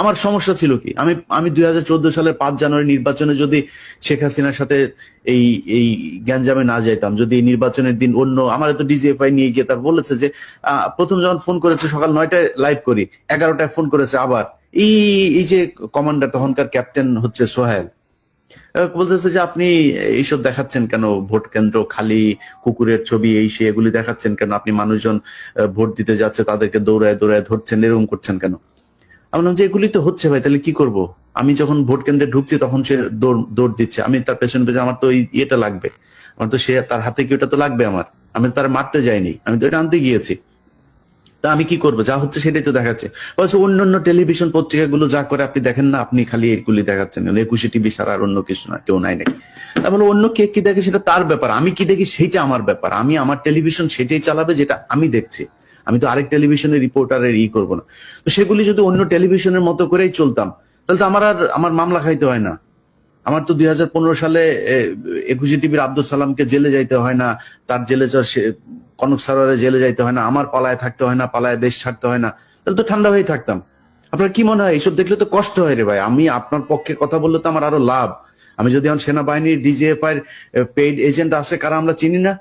আমার সমস্যা ছিল কি? আমি আমি দুই হাজার চোদ্দ সালের পাঁচ জানুয়ারি নির্বাচনে যদি শেখ হাসিনার সাথে এই এই গ্যাঞ্জামে না যাইতাম, যদি নির্বাচনের দিন অন্য, আমার তো ডিজিএফআই নিয়ে গিয়ে তার বলেছে যে প্রথম যখন ফোন করেছে সকাল নয়টায় লাইভ করি, এগারোটায় ফোন করেছে আবার। এই এই যে কমান্ডার তখনকার ক্যাপ্টেন হচ্ছে সোহেল বলতেছে যে আপনি এইসব দেখাচ্ছেন কেন? ভোট কেন্দ্র খালি, কুকুরের ছবি, এই সে, এগুলি দেখাচ্ছেন কেন? আপনি মানুষজন ভোট দিতে যাচ্ছে, তাদেরকে দৌড়ায় দৌড়ায় ধরছেন, এরকম করছেন কেন? আমি বললাম যে, এগুলি তো হচ্ছে ভাই, তাহলে কি করব? আমি যখন ভোট কেন্দ্রে ঢুকছি, তখন সে দৌড় দৌড় দিচ্ছে। আমি তার পেছনে পেছনে, আমার তো ইয়েটা লাগবে। আমার তো সে, তার হাতে কি ওটা তো লাগবে আমার? আমি তার মারতে যাইনি। আমি তো এটা আনতে গিয়েছি। তা আমি কি করব? যা হচ্ছে সেটাই তো দেখাচ্ছে। অন্য অন্য টেলিভিশন পত্রিকাগুলো যা করে, আপনি দেখেন না, আপনি খালি এগুলি দেখাচ্ছেন। একুশে টিভি ছাড়া আর অন্য কিছু না, কেউ নাই নাকি? তা বলে, অন্য কে কি দেখে সেটা তার ব্যাপার। আমি কি দেখি সেটা আমার ব্যাপার। আমি, আমার টেলিভিশন সেটাই চালাবে যেটা আমি দেখছি। আমি তো আরেক টেলিভিশনের রিপোর্টারের ই করব না। তো সেগুলি যদি অন্য টেলিভিশনের মতো করেই চলতাম, তাহলে তো আমার আর, আমার মামলা খাইতে হয় না। আমার তো দুই হাজার পনেরো সালে একুশে টিভির আব্দুল সালামকে জেলে যাইতে হয় না, তার জেলে কনক সারোয়ারে জেলে যাইতে হয় না, আমার পালায় থাকতে হয় না, পালায় দেশ ছাড়তে হয় না, তাহলে তো ঠান্ডা হয়ে থাকতাম। আপনার কি মনে হয়, এইসব দেখলে তো কষ্ট হয় রে ভাই? আমি আপনার পক্ষে কথা বললে তো আমার আরও লাভ। আমি যদি এখন সেনাবাহিনীর ডিজিএফআই পেইড এজেন্ট আছে, কারা আমরা চিনি না?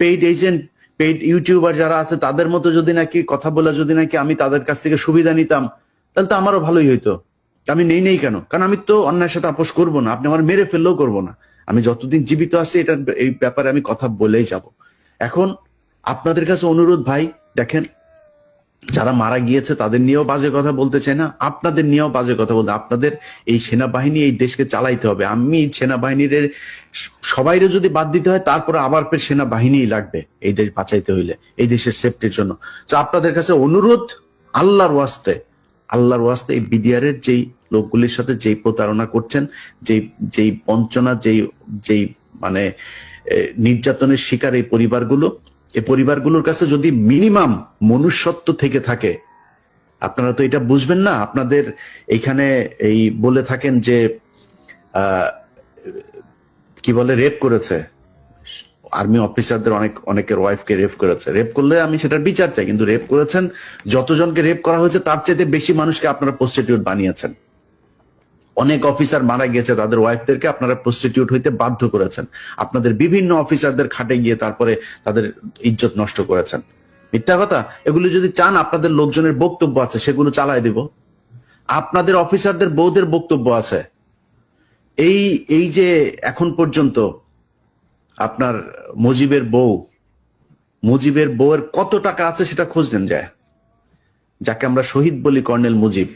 পেইড এজেন্ট পেইড ইউটিউবার যারা আছে, তাদের মতো যদি নাকি কথা বলে যদি নাকি আমি তাদের কাছ থেকে সুবিধা নিতাম, তাহলে তো আমারও ভালোই হইতো। আমি নেই নেই কেন? কারণ আমি তো অন্যায়ের সাথে আপোষ করব না, আপনি আমার মেরে ফেললেও করব না। আমি যতদিন জীবিত আছি এটা এই ব্যাপারে আমি কথা বলেই যাব। এখন আপনাদের কাছে অনুরোধ ভাই, দেখেন যারা মারা গিয়েছে, তাদের নিয়েও বাজে কথা বলতে চাই না। আপনাদের নিয়েও বাজে কথা বলতে আপনাদের এই সেনাবাহিনী এই দেশকে চালাইতে হবে। আমি সেনাবাহিনীর সবাইরে যদি বাদ দিতে হয়, তারপরে আবার ফের সেনাবাহিনী লাগবে এই দেশ বাঁচাইতে হইলে, এই দেশের সেফটির জন্য। তো আপনাদের কাছে অনুরোধ, আল্লাহর ওয়াস্তে আল্লাহর ওয়াস্তে এই বিডিআর এর যেই লোকগুলির সাথে যেই প্রতারণা করছেন, যেই যেই বঞ্চনা, যেই যেই মানে নির্যাতনের শিকার এই পরিবারগুলো এই পরিবারগুলোর কাছে যদি মিনিমাম মনুষ্যত্ব থেকে থাকে, আপনারা তো এটা বুঝবেন না। আপনাদের এইখানে এই বলে থাকেন যে কি বলে, রেপ করেছে। আর্মি অফিসারদের অনেক, অনেকের ওয়াইফকে রেপ করেছে। রেপ করলে আমি সেটার বিচার চাই, কিন্তু রেপ করেছেন, যতজনকে রেপ করা হয়েছে, তার চাইতে বেশি মানুষকে আপনারা প্রস্টিটিউট বানিয়েছেন। অনেক অফিসার মারা গেছে, তাদের ওয়াইফদেরকে আপনারা প্রস্টিটিউট হইতে বাধ্য করেছেন। আপনাদের বিভিন্ন অফিসারদের খাটে গিয়ে তারপরে তাদের ইজ্জত নষ্ট করেছেন। মিথ্যা কথা? এগুলো যদি চান, আপনাদের লোকজনের বক্তব্য আছে, সেগুলো চালাই দিব। আপনাদের অফিসারদের বউদের বক্তব্য আছে। এই এই যে এখন পর্যন্ত আপনার মুজিবের বউ, মুজিবের বউয়ের কত টাকা আছে সেটা খোঁজ নেন যায়। যাকে আমরা শহীদ বলি কর্নেল মুজিব।